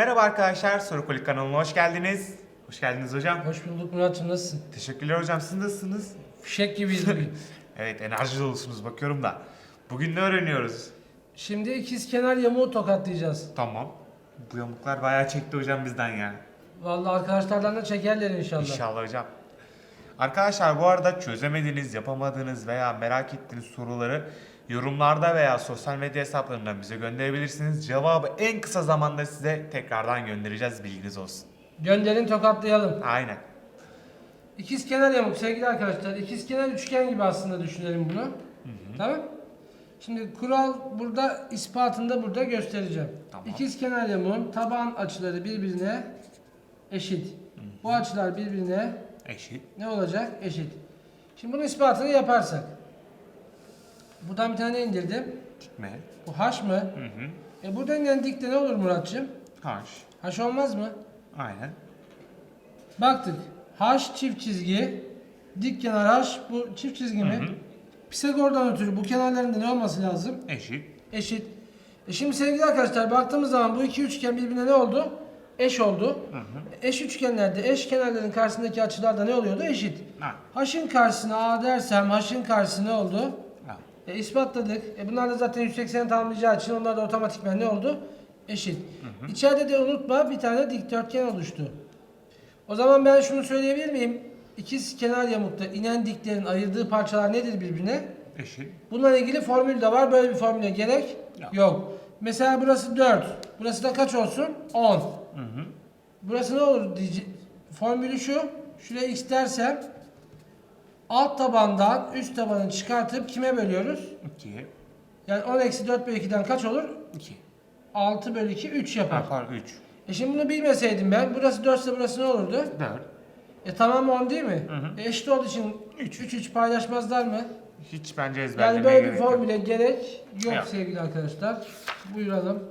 Merhaba arkadaşlar, Sorukolik kanalına hoş geldiniz. Hoş geldiniz hocam. Hoş bulduk Murat'cığım nasılsın? Teşekkürler hocam, siz nasılsınız? Fişek gibiyiz bugün. Evet, enerji dolusunuz bakıyorum da. Bugün ne öğreniyoruz? Şimdi ikiz kenar yamuğu tokatlayacağız. Tamam. Bu yamuklar bayağı çekti hocam bizden ya. Vallahi arkadaşlardan da çekerler inşallah. İnşallah hocam. Arkadaşlar bu arada çözemediğiniz, yapamadığınız veya merak ettiğiniz soruları yorumlarda veya sosyal medya hesaplarından bize gönderebilirsiniz. Cevabı en kısa zamanda size tekrardan göndereceğiz bilginiz olsun. Gönderin tokatlayalım. Aynen. İkiz kenar yamuk sevgili arkadaşlar. İkiz kenar üçgen gibi aslında düşünelim bunu. Tamam? Şimdi kural burada ispatında burada göstereceğim. Tamam. İkiz kenar yamuğun taban açıları birbirine eşit. Bu açılar birbirine Eşit. ne olacak? Eşit. Şimdi bunun ispatını yaparsak. Buradan bir tane indirdim. Gitme. Bu haş mı? Hı hı. E buradan dikte ne olur Muratçım? Haş. Haş olmaz mı? Aynen. Baktık. Haş çift çizgi. Dik kenar haş bu çift çizgi mi? Hı hı. Pisagor'dan ötürü bu kenarlarında ne olması lazım? Eşit. Eşit. E şimdi sevgili arkadaşlar baktığımız zaman bu iki üçgen birbirine ne oldu? Eş oldu. Hı hı. Eş üçgenlerde eş kenarların karşısındaki açılar da ne oluyordu? Eşit. Ha. Haşın karşısına A dersem haşın karşısı ne oldu? E, ispatladık. E, bunlar da zaten 180 tamamlayacağı için onlar da otomatikmen ne oldu? Eşit. İçeride de unutma bir tane dikdörtgen oluştu. O zaman ben şunu söyleyebilir miyim? İkiz kenar yamukta inen diklerin ayırdığı parçalar nedir birbirine? Eşit. Bununla ilgili formül de var. Böyle bir formüle gerek Yok. yok. Mesela burası 4. Burası da kaç olsun? 10. Hı hı. Burası ne olur Formülü şu. Şuraya x dersem alt tabandan üst tabanı çıkartıp kime bölüyoruz? 2. Yani 10 eksi 4 bölü 2'den kaç olur? 2. 6 bölü 2 3 yapar. Yapar 3. E şimdi bunu bilmeseydim ben burası 4 ise burası ne olurdu? 4. E tamam 10 değil mi? Hı hı. E eşit olduğu için 3 3 3 paylaşmazlar mı? Hiç bence ezberlemeye Yani böyle bir gerek formüle gerek yok Yok. sevgili arkadaşlar. Buyuralım.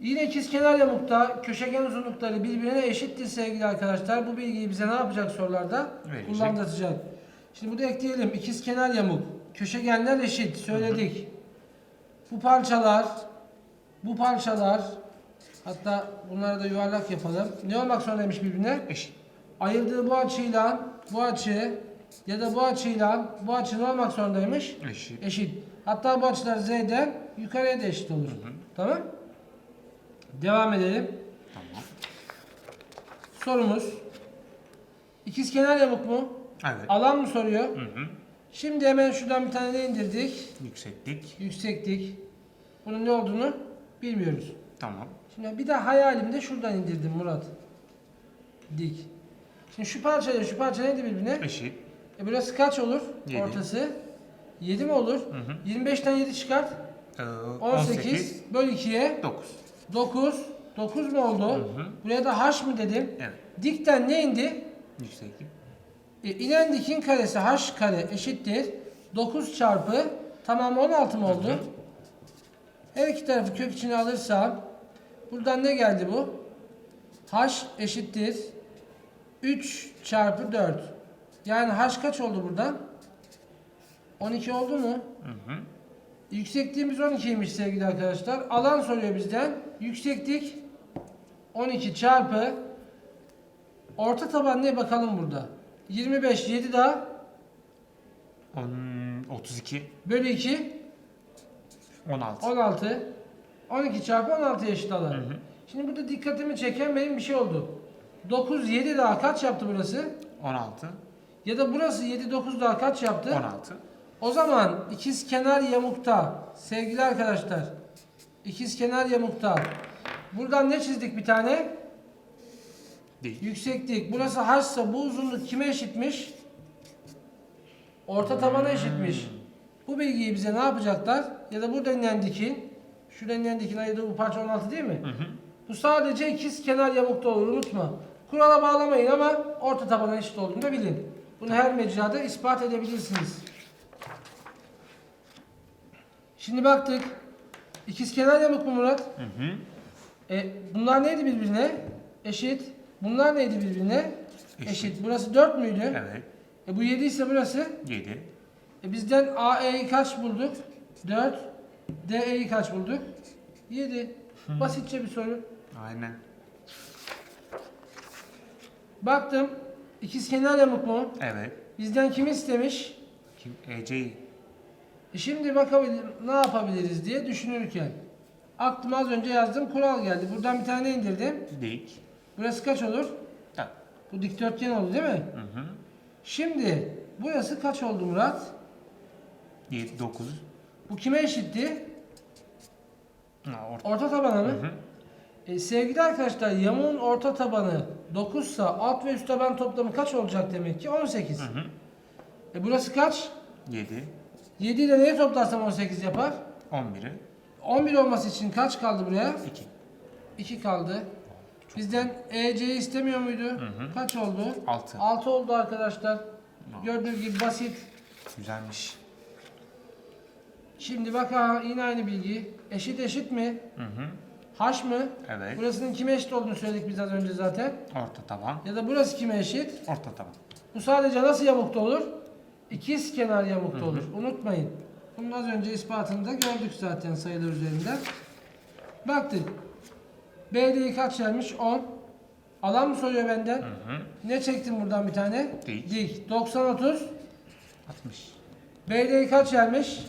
Yine ikizkenar yamukta köşegen uzunlukları birbirine eşittir sevgili arkadaşlar. Bu bilgiyi bize ne yapacak sorularda? Verecek. Kullandıracak. Şimdi burada ekleyelim. İkizkenar yamuk. Köşegenler eşit. Söyledik. Bu parçalar bu parçalar hatta bunları da yuvarlak yapalım. Ne olmak zorundaymış birbirine? Eşit. Ayırdığı bu açıyla bu açı ya da bu açıyla bu açı ne olmak zorundaymış? Eşit. Eşit. Hatta bu açılar z'den yukarıya da eşit olur. Tamam? Devam edelim. Tamam. Sorumuz. İkizkenar yamuk mu? Evet. Alan mı soruyor? Hı hı. Şimdi hemen şuradan bir tane ne indirdik? Yükseklik. Yükseklik. Bunun ne olduğunu bilmiyoruz. Tamam. Şimdi bir de hayalimde şuradan indirdim Murat. Dik. Şimdi şu parçayla şu parça neydi birbirine? Eşit. E burası kaç olur? Yedi. Ortası. 7 mi olur? Hı hı. 25'ten 7 çıkart. Ee, 18, 18. böl 2'ye 9. 9. 9 mu oldu? Hı hı. Buraya da h mı dedim? Evet. Dikten ne indi? Yükseklik. E, inen dikin karesi h kare eşittir. 9 çarpı tamam 16 mı oldu? Hı hı. Her iki tarafı kök içine alırsam buradan ne geldi bu? h eşittir 3 çarpı 4. Yani h kaç oldu buradan? 12 oldu mu? Hı hı. Yüksekliğimiz 12'ymiş sevgili arkadaşlar. Alan soruyor bizden. Yükseklik 12 çarpı orta taban ne bakalım burada. 25 7 daha On- 32. bölü 2 16. 16 12 çarpı 16 eşit alan. Hı. Şimdi burada dikkatimi çeken benim bir şey oldu. 9 7 daha kaç yaptı burası? 16. Ya da burası 7 9 daha kaç yaptı? 16. O zaman ikiz kenar yamukta sevgili arkadaşlar ikiz kenar yamukta buradan ne çizdik bir tane? Değil. Yükseklik. Burası h'sa bu uzunluk kime eşitmiş? Orta tabana eşitmiş. Bu bilgiyi bize ne yapacaklar? Ya da burada inen dikin. Şurada inen dikin ayırdığı bu parça 16 değil mi? Hı hı. Bu sadece ikiz kenar yamukta olur unutma. Kurala bağlamayın ama orta tabana eşit olduğunu da bilin. Bunu her mecrada ispat edebilirsiniz. Şimdi baktık. İkiz kenar yamuk mu Murat? Hı hı. E, bunlar neydi birbirine? Eşit. Bunlar neydi birbirine? Eşit. Eşit. Burası 4 müydü? Evet. E, bu 7 ise burası? 7. E, bizden AE'yi kaç bulduk? 4. DE'yi kaç bulduk? 7. Basitçe bir soru. Aynen. Baktım. İkizkenar yamuk mu? Evet. Bizden kim istemiş? Kim? Ece'yi. E şimdi bakabilir, ne yapabiliriz diye düşünürken aklıma az önce yazdığım kural geldi. Buradan bir tane indirdim. Dik. Burası kaç olur? Tak. Bu dikdörtgen oldu değil mi? Hı hı. Şimdi burası kaç oldu Murat? 7, 9. Bu kime eşitti? Ha, orta. Orta tabana mı? Hı hı. E, sevgili arkadaşlar yamuğun orta tabanı 9 ise alt ve üst taban toplamı kaç olacak demek ki? 18. Hı hı. E burası kaç? 7. 7 ile neyi toplarsam 18 yapar? 11'i. 11 olması için kaç kaldı buraya? 2. 2 kaldı. Bizden EC'yi istemiyor muydu? hı. Kaç oldu? 6. 6 oldu arkadaşlar. Gördüğünüz gibi basit. Güzelmiş. Şimdi bak ha yine aynı bilgi. Eşit eşit mi? Hı hı. H mı? Evet. Burasının kime eşit olduğunu söyledik biz az önce zaten. Orta taban. Ya da burası kime eşit? Orta taban. Bu sadece nasıl yamukta olur? İkiz kenar yamukta olur. Unutmayın. Bunun az önce ispatını da gördük zaten sayılar üzerinden. Baktık. BD'yi kaç vermiş? 10. Alan mı soruyor benden? Hı hı. Ne çektim buradan bir tane? Dik. Dik. 90 30. 60. BD'yi kaç vermiş?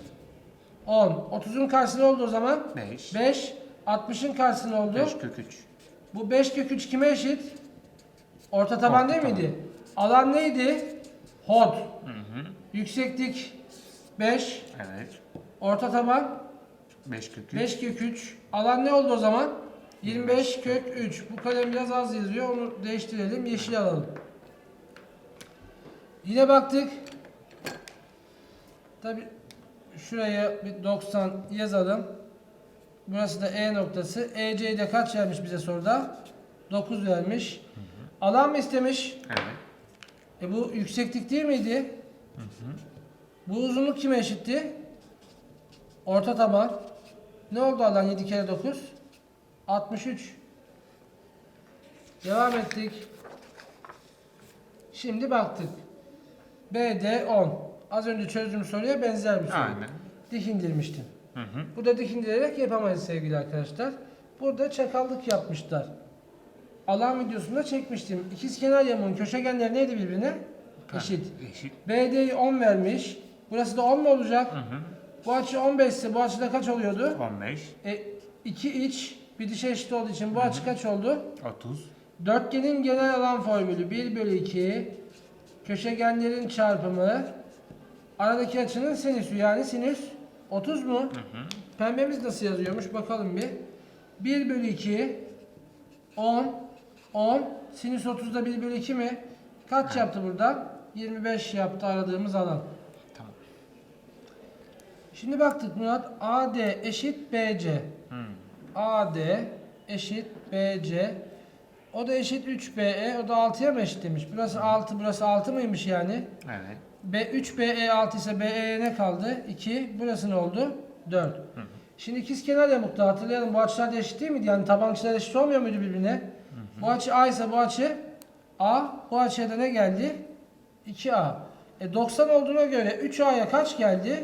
10. 30'un karşısında oldu o zaman? 5. 5. 60'ın karşısında oldu. 5 kök 3. Bu 5 kök 3 kime eşit? Orta taban Orta değil taban. miydi? Alan neydi? Hod. Hı hı. Yükseklik 5. Evet. Orta taban 5 kök 3. 5 kök 3. Alan ne oldu o zaman? 25 kök 3. Bu kalem biraz az yazıyor. Onu değiştirelim. Yeşil alalım. Yine baktık. Tabi şuraya bir 90 yazalım. Burası da E noktası. EC'yi de kaç vermiş bize soruda? 9 vermiş. Alan mı istemiş? Evet. E bu yükseklik değil miydi? Bu uzunluk kime eşitti? Orta taban. Ne oldu alan 7 kere 9? 63. Devam ettik. Şimdi baktık. BD 10. Az önce çözdüğüm soruya benzer bir soru. Aynen. Dik indirmiştim. Hı hı. Bu da dik indirerek yapamayız sevgili arkadaşlar. Burada çakallık yapmışlar. Alan videosunda çekmiştim. İkiz kenar yamuğun köşegenleri neydi birbirine? Eşit. Eşit. BD'yi 10 vermiş. Burası da 10 mu olacak? Hı hı. Bu açı 15 ise bu açıda kaç oluyordu? 15. E, iki iç bir dışa eşit olduğu için bu açı kaç oldu? 30. Dörtgenin genel alan formülü 1 bölü 2 köşegenlerin çarpımı aradaki açının sinüsü yani sinüs 30 mu? Hı hı. Pembemiz nasıl yazıyormuş bakalım bir. 1 bölü 2 10 10 sinüs 30'da 1 bölü 2 mi? Kaç yaptı burada? 25 yaptı aradığımız alan. Tamam. Şimdi baktık Murat AD eşit BC. Hı. AD eşit BC. O da eşit 3BE. O da 6'ya mı eşit demiş? Burası 6, burası 6 mıymış yani? Evet. B 3BE 6 ise BE'ye ne kaldı? 2. Burası ne oldu? 4. Şimdi ikizkenar yamukta hatırlayalım bu açılar da eşit değil miydi? Yani taban açılar eşit olmuyor muydu birbirine? Bu açı A ise bu açı A. Bu açıya da ne geldi? 2A. E 90 olduğuna göre 3A'ya kaç geldi?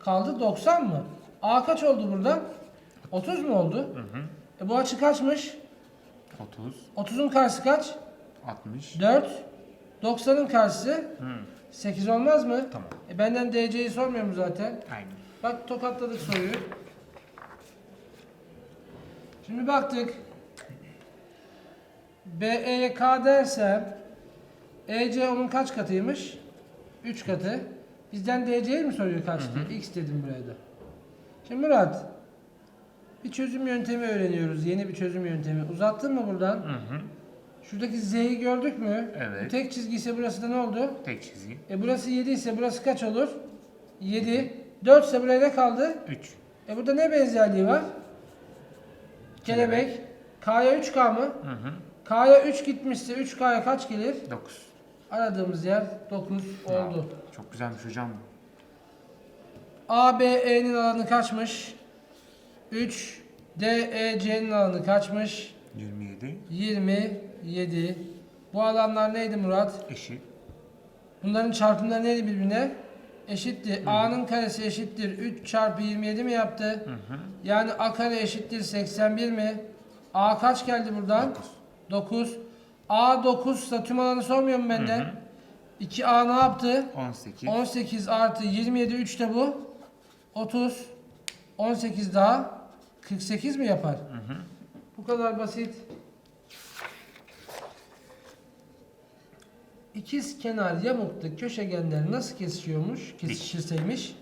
Kaldı 90 mı? A kaç oldu burada? 30 mu oldu? Hı hı. E bu açı kaçmış? 30. 30'un karşısı kaç? 60. 4. 90'ın karşısı Hı. 8 olmaz mı? Tamam. E benden DC'yi sormuyor mu zaten? Aynen. Bak tokatladık soruyu. Şimdi baktık. BE'ye K dersem EC onun kaç katıymış? 3 katı. Bizden DC'yi mi soruyor kaçtı? X dedim buraya da. Şimdi Murat bir çözüm yöntemi öğreniyoruz. Yeni bir çözüm yöntemi. Uzattın mı buradan? Hı hı. Şuradaki Z'yi gördük mü? Evet. Tek çizgi ise burası da ne oldu? Tek çizgi. E burası 7 ise burası kaç olur? 7. 4 ise buraya ne kaldı? 3. E burada ne benzerliği var? Kelebek. K'ya 3K mı? Hı hı. K'ya 3 gitmişse 3K'ya kaç gelir? 9. Aradığımız yer 9 oldu. Çok güzelmiş hocam. ABE'nin alanı kaçmış? 3. DEC'nin alanı kaçmış? 27. 27. Bu alanlar neydi Murat? Eşit. Bunların çarpımları neydi birbirine? Eşitti. A'nın karesi eşittir 3 çarpı 27 mi yaptı? Hı hı. Yani A kare eşittir 81 mi? A kaç geldi buradan? 9. A 9 ise tüm alanı sormuyor mu bende? 2A ne yaptı? 18. 18 artı 27 3 de bu. 30. 18 daha 48 mi yapar? Bu kadar basit. İkiz kenar yamuklu köşegenler nasıl kesişiyormuş? Kesişirseymiş.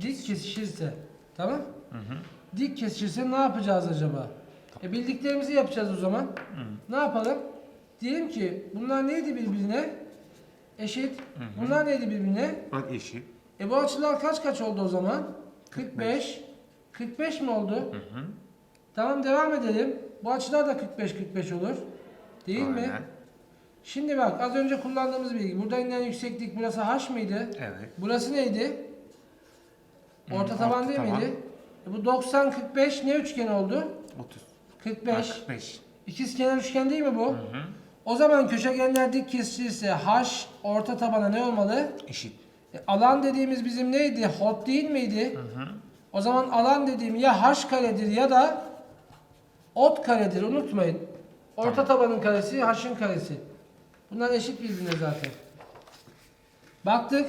Dik, kesişirse. Tamam? Dik kesişirse ne yapacağız acaba? E bildiklerimizi yapacağız o zaman. Ne yapalım? Diyelim ki bunlar neydi birbirine? Eşit. Bunlar neydi birbirine? Bak eşit. E bu açılar kaç kaç oldu o zaman? 45. 45 mi oldu? Tamam devam edelim. Bu açılar da 45 45 olur. Değil mi? Aynen. Şimdi bak az önce kullandığımız bilgi. Burada inen yükseklik burası h mıydı? Evet. Burası neydi? Orta Hı, taban orta değil taban. miydi? E bu 90 45 ne üçgen oldu? 30. 45. 45. İkiz kenar üçgen değil mi bu? O zaman köşegenler dik kesişirse h orta tabana ne olmalı? Eşit. E, alan dediğimiz bizim neydi? Hot değil miydi? O zaman alan dediğim ya h karedir ya da ot karedir. Unutmayın. Orta tabanın karesi h'ın karesi. Bunlar eşit birbirine zaten. Baktık.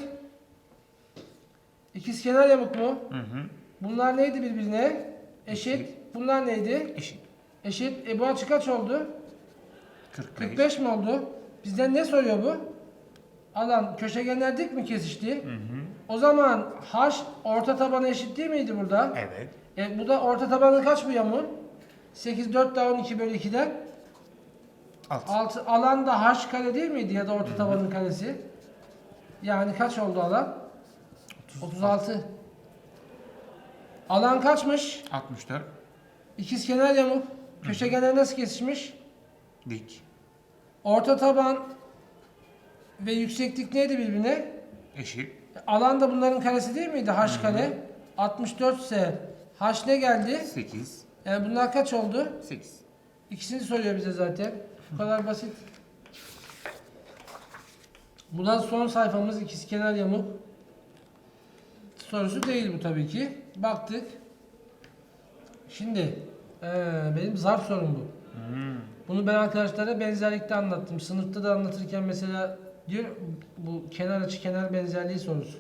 İkizkenar yamuk mu? Hı hı. Bunlar neydi birbirine? Eşit. Bunlar neydi? Eşit. Eşit. E bu açı kaç oldu? 45. 45 mi oldu? Bizden ne soruyor bu? Alan köşegenler dik mi kesişti? Hı hı. O zaman h orta tabanı eşit değil miydi burada? Evet. E bu da orta tabanı kaç bu yamun? 8 4 daha 12 bölü 2'den 6. 6 alan da h kare değil miydi ya da orta tabanın karesi? Yani kaç oldu alan? 36. Alan kaçmış? 64. İkizkenar yamuk. Köşegenler nasıl kesişmiş? Dik. Orta taban ve yükseklik neydi birbirine? Eşit. Alan da bunların karesi değil miydi? H kare. 64 ise H ne geldi? 8. Yani bunlar kaç oldu? 8. İkisini soruyor bize zaten. Bu kadar basit. Bu da son sayfamız ikizkenar yamuk. Sorusu değil bu tabii ki. Baktık. Şimdi eee, benim zarf sorum bu. Bunu ben arkadaşlara benzerlikte anlattım. Sınıfta da anlatırken mesela diyor bu kenar açı kenar benzerliği sorusu.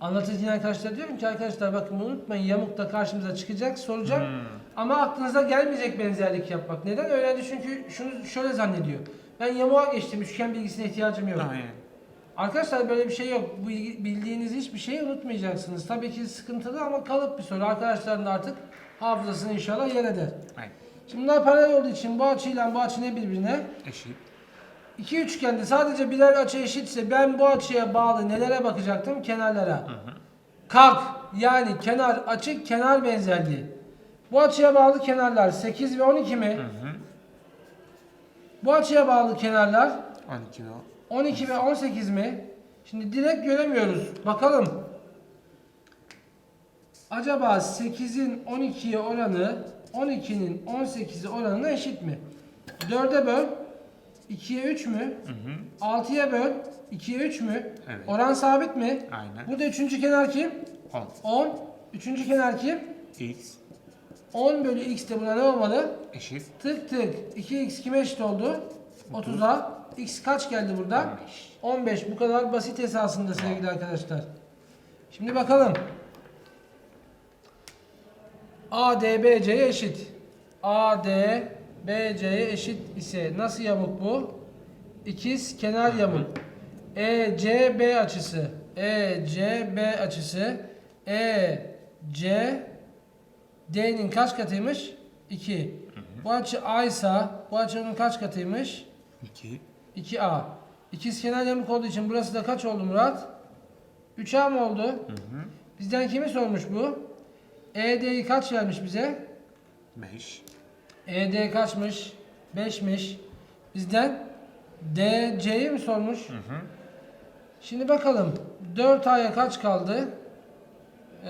Anlatırken arkadaşlar diyorum ki arkadaşlar bakın unutmayın yamuk da karşımıza çıkacak soracak ama aklınıza gelmeyecek benzerlik yapmak. Neden? Öğrenci çünkü şunu şöyle zannediyor. Ben yamuğa geçtim üçgen bilgisine ihtiyacım yok. Aynen. Arkadaşlar böyle bir şey yok. Bu bildiğiniz hiçbir şeyi unutmayacaksınız. Tabii ki sıkıntılı ama kalıp bir soru. Arkadaşların da artık hafızasını inşallah yer eder. Aynen. Şimdi bunlar paralel olduğu için bu açıyla bu açı ne birbirine? Eşit. İki üçgende sadece birer açı eşitse ben bu açıya bağlı nelere bakacaktım? Kenarlara. Kalk yani kenar açı kenar benzerliği. Bu açıya bağlı kenarlar 8 ve 12 mi? Hı hı. Bu açıya bağlı kenarlar 12 ve 12 ve 18 mi? Şimdi direkt göremiyoruz. Bakalım. Acaba 8'in 12'ye oranı 12'nin 18'e oranına eşit mi? 4'e böl 2'ye 3 mü? Hı hı. 6'ya böl 2'ye 3 mü? Evet. Oran sabit mi? Aynen. Burada üçüncü kenar kim? 10. 10. Üçüncü kenar kim? X. 10 bölü x de buna ne olmalı? Eşit. Tık tık. 2x kime eşit oldu? 30'a. X kaç geldi burada? 15. 15. Bu kadar basit esasında sevgili arkadaşlar. Şimdi bakalım. AD BC'ye eşit. AD BC'ye eşit ise nasıl yamuk bu? İkiz kenar yamuk. ECB açısı. ECB açısı. EC D'nin kaç katıymış? 2. Bu açı A ise bu açının kaç katıymış? 2. 2A. İkiz kenar yamuk olduğu için burası da kaç oldu Murat? 3A mı oldu? Hı hı. Bizden kimi sormuş bu? ED'yi kaç vermiş bize? 5. ED kaçmış? 5'miş. Bizden DC'yi mi sormuş? Hı hı. Şimdi bakalım. 4A'ya kaç kaldı? Ee,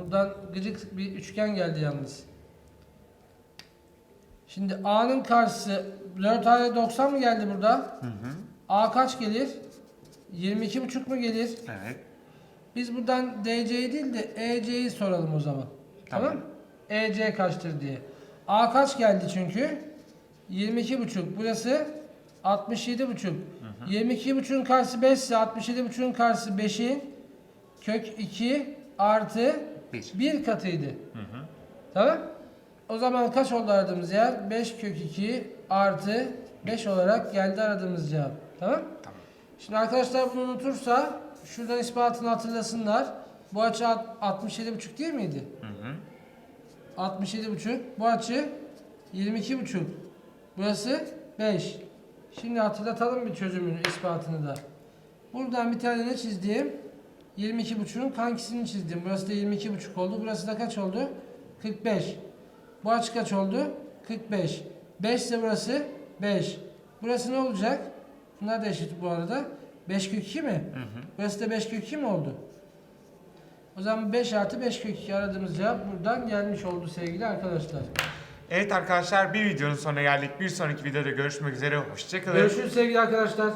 buradan gıcık bir üçgen geldi yalnız. Şimdi A'nın karşısı 4A'ya 90 mı geldi burada? Hı hı. A kaç gelir? 22,5 mu gelir? Evet. Biz buradan DC'yi değil de EC'yi soralım o zaman. Tamam? Tamam. EC kaçtır diye. A kaç geldi çünkü? 22 buçuk. Burası 67 buçuk. 22 buçuğun karşısı 5 ise 67 buçuğun karşısı 5'in kök 2 artı Bir. 1 katıydı. Tamam? O zaman kaç oldu aradığımız yer? 5 kök 2 artı 5 olarak geldi aradığımız cevap. Tamam? Tamam. Şimdi arkadaşlar bunu unutursa şuradan ispatını hatırlasınlar. Bu açı alt- 67,5 değil miydi? Hı hı. 67,5. Bu açı 22,5. Burası 5. Şimdi hatırlatalım bir çözümünü, ispatını da. Buradan bir tane ne çizdim? 22,5'un kankisini çizdim. Burası da 22,5 oldu. Burası da kaç oldu? 45. Bu açı kaç oldu? 45. 5 ise burası 5. Burası ne olacak? Bunlar da eşit bu arada. 5 kök 2 mi? Burası da 5 kök 2 mi oldu? O zaman 5 artı 5 kök 2 aradığımız cevap buradan gelmiş oldu sevgili arkadaşlar. Evet arkadaşlar bir videonun sonuna geldik. Bir sonraki videoda görüşmek üzere. Hoşçakalın. Görüşürüz sevgili arkadaşlar.